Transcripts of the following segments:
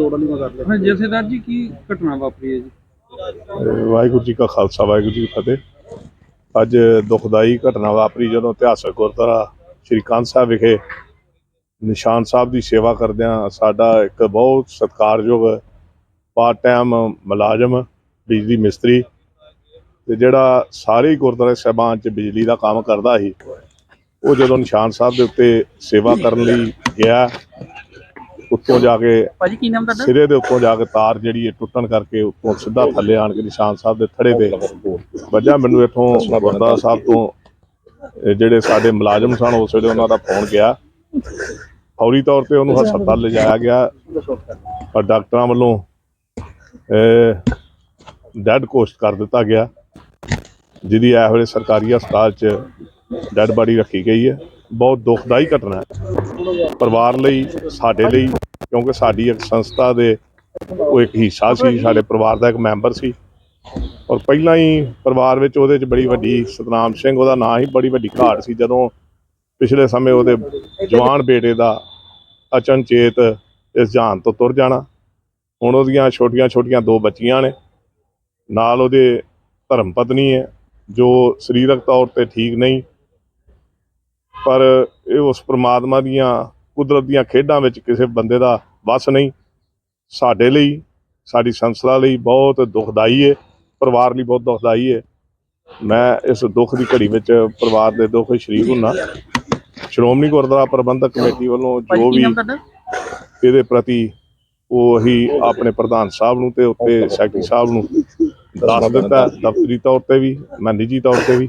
ਜੋੜਨ ਦੀ ਮੈਂ ਕਰ ਲਿਆ। ਹਾਂ ਜਥੇਦਾਰ ਜੀ ਕੀ ਘਟਨਾ ਵਾਪਰੀ ਹੈ ਜੀ? ਅਹ ਵਾਹਿਗੁਰੂ ਜੀ ਕਾ ਖਾਲਸਾ ਵਾਹਿਗੁਰੂ ਜੀ ਕੀ ਫਤਿਹ। ਅੱਜ ਦੁਖਦਾਈ ਘਟਨਾ ਵਾਪਰੀ ਜਦੋਂ ਇਤਿਹਾਸਕ ਗੁਰਦੁਆਰਾ ਸ਼੍ਰੀ ਕਾਂਤ ਸਾਹਿਬ ਵਿਖੇ ਨਿਸ਼ਾਨ ਸਾਹਿਬ ਦੀ ਸੇਵਾ ਕਰਦਿਆਂ ਸਾਡਾ ਇੱਕ ਬਹੁਤ ਸਤਿਕਾਰਯੋਗ ਪਾਰਟ ਟਾਈਮ ਮੁਲਾਜ਼ਮ ਬਿਜਲੀ ਮਿਸਤਰੀ ਤੇ ਜਿਹੜਾ ਸਾਰੇ ਗੁਰਦੁਆਰੇ ਸਾਹਿਬਾਨ 'ਚ ਬਿਜਲੀ ਦਾ ਕੰਮ ਕਰਦਾ ਸੀ ਉਹ ਜਦੋਂ ਨਿਸ਼ਾਨ ਸਾਹਿਬ ਦੇ ਉੱਤੇ ਸੇਵਾ ਕਰਨ ਲਈ ਗਿਆ ਉੱਤੋਂ ਜਾ ਕੇ ਭਾਜੀ ਕੀ ਨਾਮ ਤੁਹਾਡਾ? ਸਿਰੇ ਦੇ ਉੱਤੋਂ ਜਾ ਕੇ ਤਾਰ ਜਿਹੜੀ ਹੈ ਟੁੱਟਣ ਕਰਕੇ ਉੱਤੋਂ ਸਿੱਧਾ ਥੱਲੇ ਆਣ ਕੇ ਨਿਸ਼ਾਨ ਸਾਹਿਬ ਦੇ ਥੜੇ ਤੇ ਵੱਜਾ ਮੈਨੂੰ ਇੱਥੋਂ ਗੁਰਦੁਆਰਾ ਸਾਹਿਬ ਤੋਂ। ਇਹ ਜਿਹੜੇ ਸਾਡੇ ਮੁਲਾਜ਼ਮ ਸਨ ਉਸ ਵੇਲੇ ਉਹਨਾਂ ਦਾ ਫੋਨ ਗਿਆ। ਫੌਰੀ ਤੌਰ ਤੇ ਉਹਨੂੰ ਹਸਪਤਾਲ ਲਿਜਾਇਆ ਗਿਆ। ਪਰ ਡਾਕਟਰਾਂ ਵੱਲੋਂ ਡੈਡ ਕੋਸਟ ਕਰ ਦਿੱਤਾ ਗਿਆ। ਜਿਹਦੀ ਇਸ ਵੇਲੇ ਸਰਕਾਰੀ ਹਸਪਤਾਲ 'ਚ ਡੈਡ ਬਾਡੀ ਰੱਖੀ ਗਈ ਹੈ। ਬਹੁਤ ਦੁਖਦਾਈ ਘਟਨਾ ਹੈ। ਪਰਿਵਾਰ ਲਈ, ਸਾਡੇ ਲਈ, ਕਿਉਂਕਿ ਸਾਡੀ ਇੱਕ ਸੰਸਥਾ ਦੇ ਉਹ ਇੱਕ ਹਿੱਸਾ ਸੀ, ਸਾਡੇ ਪਰਿਵਾਰ ਦਾ ਇੱਕ ਮੈਂਬਰ ਸੀ। ਔਰ ਪਹਿਲਾਂ ਹੀ ਪਰਿਵਾਰ ਵਿੱਚ ਉਹਦੇ 'ਚ ਬੜੀ ਵੱਡੀ ਸਤਨਾਮ ਸਿੰਘ, ਉਹਦਾ ਨਾਂ ਹੀ ਬੜੀ ਵੱਡੀ ਘਾਟ ਸੀ। ਜਦੋਂ ਪਿਛਲੇ ਸਮੇਂ ਉਹਦੇ ਜਵਾਨ ਬੇਟੇ ਦਾ ਅਚਨਚੇਤ ਇਸ ਜਾਨ ਤੋਂ ਤੁਰ ਜਾਣਾ, ਹੁਣ ਉਹਦੀਆਂ ਛੋਟੀਆਂ ਛੋਟੀਆਂ ਦੋ ਬੱਚੀਆਂ ਨੇ, ਨਾਲ ਉਹਦੇ ਧਰਮ ਪਤਨੀ ਹੈ, ਜੋ ਸਰੀਰਕ ਤੌਰ ਤੇ ਠੀਕ ਨਹੀਂ ਪਰ ਇਹ ਉਸ ਪ੍ਰਮਾਤਮਾ ਦੀਆਂ ਕੁਦਰਤ ਦੀਆਂ ਖੇਡਾਂ ਵਿੱਚ ਕਿਸੇ ਬੰਦੇ ਦਾ ਵੱਸ ਨਹੀਂ। ਸਾਡੇ ਲਈ ਸਾਡੀ ਸੰਸਥਾ ਲਈ ਬਹੁਤ ਦੁਖਦਾਈ ਹੈ ਪਰਿਵਾਰ ਲਈ ਬਹੁਤ ਦੁਖਦਾਈ ਹੈ ਮੈਂ ਇਸ ਦੁੱਖ ਦੀ ਘੜੀ ਵਿੱਚ ਪਰਿਵਾਰ ਦੇ ਦੁੱਖ ਸ਼ਰੀਕ ਹੁੰਨਾ। ਸ਼੍ਰੋਮਣੀ ਗੁਰਦੁਆਰਾ ਪ੍ਰਬੰਧਕ ਕਮੇਟੀ ਵੱਲੋਂ ਜੋ ਵੀ ਇਹਦੇ ਪ੍ਰਤੀ ਉਹ ਹੀ ਆਪਣੇ ਪ੍ਰਧਾਨ ਸਾਹਿਬ ਨੂੰ ਤੇ ਉੱਤੇ ਸੈਕਟਰੀ ਸਾਹਿਬ ਨੂੰ ਦੱਸ ਦਿੱਤਾ ਦਫ਼ਤਰੀ ਤੌਰ ਤੇ ਵੀ ਮੈਂ ਨਿੱਜੀ ਤੌਰ ਤੇ ਵੀ।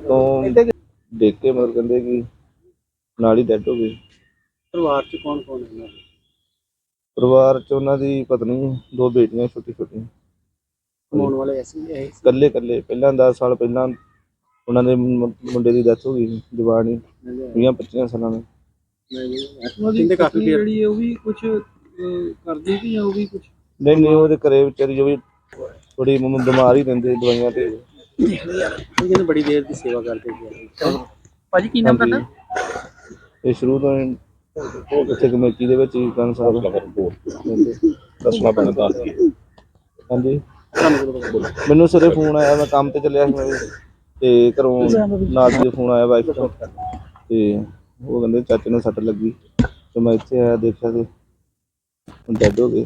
ਤੋਂ ਦੇਖ ਕੇ ਮਤਲਬ ਕਹਿੰਦੇ ਕਿ ਨਾਲ ਹੀ ਡੈਡ ਹੋ ਗਏ। ਪਰਿਵਾਰ ਚ ਕੌਣ ਕੌਣ ਹੈ ਇਹਨਾਂ ਦੇ? ਪਰਿਵਾਰ ਚ ਉਹਨਾਂ ਦੀ ਪਤਨੀ ਦੋ ਬੇਟੀਆਂ ਛੋਟੀ ਛੋਟੀਆਂ ਕਮਾਉਣ ਵਾਲੇ ਐਸੇ ਹੀ ਹੈ ਇਕੱਲੇ ਇਕੱਲੇ ਪਹਿਲਾਂ 10 ਸਾਲ ਪਹਿਲਾਂ ਉਹਨਾਂ ਦੇ ਮੁੰ- ਮੁੰਡੇ ਦੀ ਡੈਥ ਹੋ ਗਈ ਸੀ, ਜਵਾਨ ਹੀ 20 25 ਸਾਲਾਂ ਦਾ। ਕਹਿੰਦੇ ਕਾਫੀ ਦੇਰ ਜਿਹੜੀ ਹੈ ਉਹ ਵੀ ਕੁਝ ਕਰਦੀ ਕਿ ਜਾਂ ਉਹ ਵੀ ਕੁਝ ਨਹੀਂ ਨਹੀਂ ਉਹਦੇ ਘਰੇ ਵਿਚਾਰੀ ਜੋ ਵੀ ਥੋੜੀ ਬਿਮਾਰ ਹੀ ਰਹਿੰਦੇ ਦਵਾਈਆਂ ਤੇ। ਕਹਿੰਦੇ ਬੜੀ ਦੇਰ ਦੀ ਸੇਵਾ ਕਰਦੇ ਸੀ ਭਾਜੀ ਕੀ ਨਾਮ ਤੁਹਾਡਾ। ਇਹ ਸ਼ੁਰੂ ਤੋਂ ਹੀ ਇੱਥੇ ਕਮੇਟੀ ਦੇ ਵਿੱਚ ਹੀ ਕੰਨ ਸਾਹਿਬ। ਦੱਸਣਾ ਪੈਣਾ ਦੱਸ ਦਈਏ ਹਾਂਜੀ? ਮੈਨੂੰ ਸਵੇਰੇ ਫੋਨ ਆਇਆ ਮੈਂ ਕੰਮ ਤੇ ਚੱਲਿਆ ਸੀ ਮੈਂ ਵੀ ਤੇ ਘਰੋਂ ਨਾਲ ਦੇ ਫੋਨ ਆਇਆ ਵਾਈਫ ਤੋਂ। ਤੇ ਉਹ ਕਹਿੰਦੇ ਚਾਚੇ ਨੂੰ ਸੱਟ ਲੱਗੀ। ਤੇ ਮੈਂ ਇੱਥੇ ਆਇਆ ਦੇਖਿਆ ਤੇ ਡੈਡ ਹੋ ਗਏ।